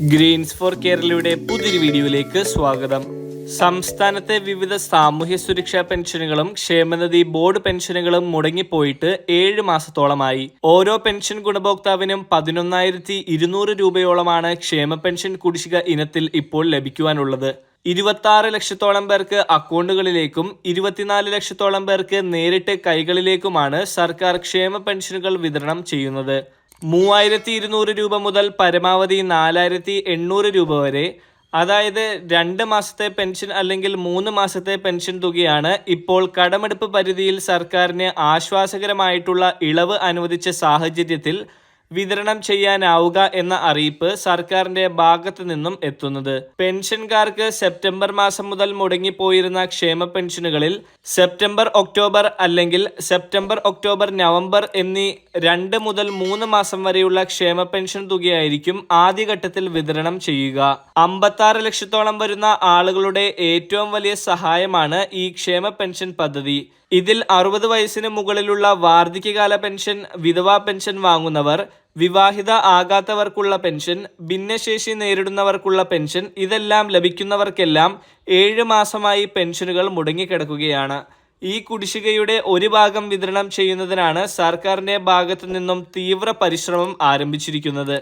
Green's four കേരളയുടെ പുതിയൊരു വീഡിയോയിലേക്ക് സ്വാഗതം. സംസ്ഥാനത്തെ വിവിധ സാമൂഹ്യ സുരക്ഷാ പെൻഷനുകളും ക്ഷേമനിധി ബോർഡ് പെൻഷനുകളും മുടങ്ങിപ്പോയിട്ട് ഏഴ് മാസത്തോളമായി. ഓരോ പെൻഷൻ ഗുണഭോക്താവിനും പതിനൊന്നായിരത്തി ഇരുന്നൂറ് രൂപയോളമാണ് ക്ഷേമ പെൻഷൻ കുടിശ്ശിക ഇനത്തിൽ ഇപ്പോൾ ലഭിക്കുവാനുള്ളത്. ഇരുപത്തി ലക്ഷത്തോളം പേർക്ക് അക്കൗണ്ടുകളിലേക്കും ഇരുപത്തിനാല് ലക്ഷത്തോളം പേർക്ക് നേരിട്ട് കൈകളിലേക്കുമാണ് സർക്കാർ ക്ഷേമ പെൻഷനുകൾ വിതരണം ചെയ്യുന്നത്. മൂവായിരത്തി ഇരുന്നൂറ് രൂപ മുതൽ പരമാവധി നാലായിരത്തി എണ്ണൂറ് രൂപ വരെ. അതായത് രണ്ട് മാസത്തെ പെൻഷൻ അല്ലെങ്കിൽ മൂന്ന് മാസത്തെ പെൻഷൻ തുകയാണ് ഇപ്പോൾ കടമെടുപ്പ് പരിധിയിൽ സർക്കാരിന് ആശ്വാസകരമായിട്ടുള്ള ഇളവ് അനുവദിച്ച സാഹചര്യത്തിൽ വിതരണം ചെയ്യാനാവുക എന്ന അറിയിപ്പ് സർക്കാരിന്റെ ഭാഗത്തു നിന്നും എത്തുന്നത്. പെൻഷൻകാർക്ക് സെപ്റ്റംബർ മാസം മുതൽ മുടങ്ങിപ്പോയിരുന്ന ക്ഷേമ പെൻഷനുകളിൽ സെപ്റ്റംബർ ഒക്ടോബർ അല്ലെങ്കിൽ സെപ്റ്റംബർ ഒക്ടോബർ നവംബർ എന്നീ രണ്ട് മുതൽ മൂന്ന് മാസം വരെയുള്ള ക്ഷേമ പെൻഷൻ തുകയായിരിക്കും ആദ്യഘട്ടത്തിൽ വിതരണം ചെയ്യുക. അമ്പത്താറ് ലക്ഷത്തോളം വരുന്ന ആളുകളുടെ ഏറ്റവും വലിയ സഹായമാണ് ഈ ക്ഷേമ പെൻഷൻ പദ്ധതി. ഇതിൽ അറുപത് വയസ്സിന് മുകളിലുള്ള വാർദ്ധക്യകാല പെൻഷൻ വിധവാ പെൻഷൻ വാങ്ങുന്നവർ വിവാഹിത ആകാത്തവർക്കുള്ള പെൻഷൻ ഭിന്നശേഷി നേരിടുന്നവർക്കുള്ള പെൻഷൻ ഇതെല്ലാം ലഭിക്കുന്നവർക്കെല്ലാം ഏഴ് മാസമായി പെൻഷനുകൾ മുടങ്ങിക്കിടക്കുകയാണ്. ഈ കുടിശ്ശികയുടെ ഒരു ഭാഗം വിതരണം ചെയ്യുന്നതിനാണ് സർക്കാരിന്റെ ഭാഗത്തു നിന്നും തീവ്ര പരിശ്രമം ആരംഭിച്ചിരിക്കുന്നത്.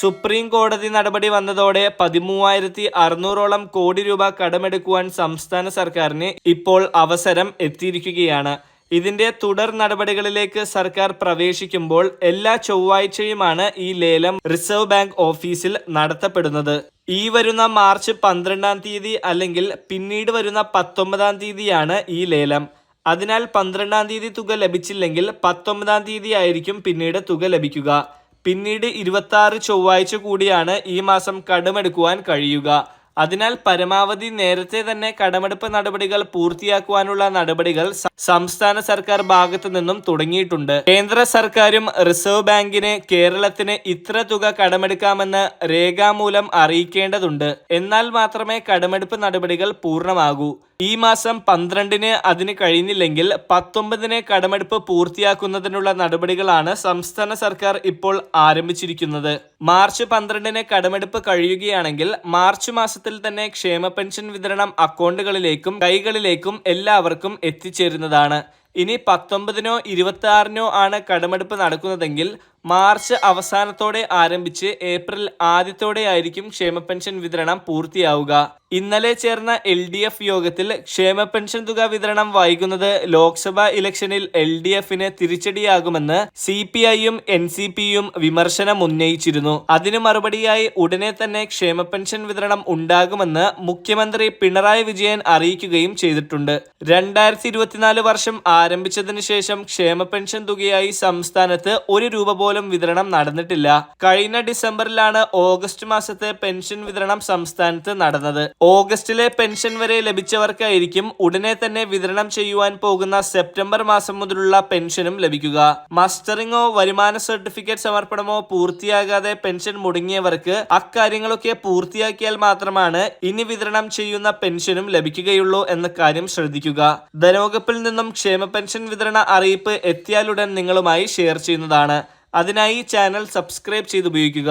സുപ്രീം കോടതി നടപടി വന്നതോടെ പതിമൂവായിരത്തി അറുന്നൂറോളം കോടി രൂപ കടമെടുക്കുവാൻ സംസ്ഥാന സർക്കാരിന് ഇപ്പോൾ അവസരം എത്തിയിരിക്കുകയാണ്. ഇതിന്റെ തുടർ നടപടികളിലേക്ക് സർക്കാർ പ്രവേശിക്കുമ്പോൾ എല്ലാ ചൊവ്വാഴ്ചയുമാണ് ഈ ലേലം റിസർവ് ബാങ്ക് ഓഫീസിൽ നടത്തപ്പെടുന്നത്. ഈ വരുന്ന മാർച്ച് പന്ത്രണ്ടാം തീയതി അല്ലെങ്കിൽ പിന്നീട് വരുന്ന പത്തൊമ്പതാം തീയതിയാണ് ഈ ലേലം. അതിനാൽ പന്ത്രണ്ടാം തീയതി തുക ലഭിച്ചില്ലെങ്കിൽ പത്തൊമ്പതാം തീയതി ആയിരിക്കും പിന്നീട് തുക ലഭിക്കുക. പിന്നീട് ഇരുപത്തി ചൊവ്വാഴ്ച കൂടിയാണ് ഈ മാസം കടമെടുക്കുവാൻ കഴിയുക. അതിനാൽ പരമാവധി നേരത്തെ തന്നെ കടമെടുപ്പ് നടപടികൾ പൂർത്തിയാക്കുവാനുള്ള നടപടികൾ സംസ്ഥാന സർക്കാർ ഭാഗത്തു നിന്നും തുടങ്ങിയിട്ടുണ്ട്. കേന്ദ്ര സർക്കാരും റിസർവ് ബാങ്കിന് കേരളത്തിന് ഇത്ര തുക കടമെടുക്കാമെന്ന് രേഖാമൂലം അറിയിക്കേണ്ടതുണ്ട്. എന്നാൽ മാത്രമേ കടമെടുപ്പ് നടപടികൾ പൂർണമാകൂ. ഈ മാസം പന്ത്രണ്ടിന് അതിന് കഴിഞ്ഞില്ലെങ്കിൽ പത്തൊമ്പതിന് കടമെടുപ്പ് പൂർത്തിയാക്കുന്നതിനുള്ള നടപടികളാണ് സംസ്ഥാന സർക്കാർ ഇപ്പോൾ ആരംഭിച്ചിരിക്കുന്നത്. മാർച്ച് പന്ത്രണ്ടിന് കടമെടുപ്പ് കഴിയുകയാണെങ്കിൽ മാർച്ച് മാസത്തിൽ തന്നെ ക്ഷേമ പെൻഷൻ വിതരണം അക്കൗണ്ടുകളിലേക്കും കൈകളിലേക്കും എല്ലാവർക്കും എത്തിച്ചേരുന്നതാണ്. ഇനി പത്തൊമ്പതിനോ ഇരുപത്തി ആറിനോ ആണ് കടമെടുപ്പ് നടക്കുന്നതെങ്കിൽ മാർച്ച് അവസാനത്തോടെ ആരംഭിച്ച് ഏപ്രിൽ ആദ്യത്തോടെ ആയിരിക്കും ക്ഷേമ പെൻഷൻ വിതരണം പൂർത്തിയാവുക. ഇന്നലെ ചേർന്ന എൽ ഡി എഫ് യോഗത്തിൽ ക്ഷേമ പെൻഷൻ തുക വിതരണം വൈകുന്നത് ലോക്സഭാ ഇലക്ഷനിൽ എൽ ഡി എഫിന് തിരിച്ചടിയാകുമെന്ന് സി പി ഐയും എൻ സി പിയും വിമർശനം ഉന്നയിച്ചിരുന്നു. അതിനു മറുപടിയായി ഉടനെ തന്നെ ക്ഷേമ പെൻഷൻ വിതരണം ഉണ്ടാകുമെന്ന് മുഖ്യമന്ത്രി പിണറായി വിജയൻ അറിയിക്കുകയും ചെയ്തിട്ടുണ്ട്. രണ്ടായിരത്തി ഇരുപത്തിനാല് വർഷം ആരംഭിച്ചതിനു ശേഷം ക്ഷേമ പെൻഷൻ തുകയായി സംസ്ഥാനത്ത് ഒരു രൂപ പോലും വിതരണം നടന്നിട്ടില്ല. കഴിഞ്ഞ ഡിസംബറിലാണ് ഓഗസ്റ്റ് മാസത്തെ പെൻഷൻ വിതരണം സംസ്ഥാനത്ത് നടന്നത്. ഓഗസ്റ്റിലെ പെൻഷൻ വരെ ലഭിച്ചവർക്കായിരിക്കും ഉടനെ തന്നെ വിതരണം ചെയ്യുവാൻ പോകുന്ന സെപ്റ്റംബർ മാസം മുതലുള്ള പെൻഷനും ലഭിക്കുക. മസ്റ്ററിങ്ങോ വരുമാന സർട്ടിഫിക്കറ്റ് സമർപ്പണമോ പൂർത്തിയാകാതെ പെൻഷൻ മുടങ്ങിയവർക്ക് അക്കാര്യങ്ങളൊക്കെ പൂർത്തിയാക്കിയാൽ മാത്രമാണ് ഇനി വിതരണം ചെയ്യുന്ന പെൻഷനും ലഭിക്കുകയുള്ളൂ എന്ന കാര്യം ശ്രദ്ധിക്കുക. ധനവകുപ്പിൽ നിന്നും ക്ഷേമ പെൻഷൻ വിതരണ അറിയിപ്പ് എത്തിയാലുടൻ നിങ്ങളുമായി ഷെയർ ചെയ്യുന്നതാണ്. അതിനായി ചാനൽ സബ്സ്ക്രൈബ് ചെയ്ത് ഉപയോഗിക്കുക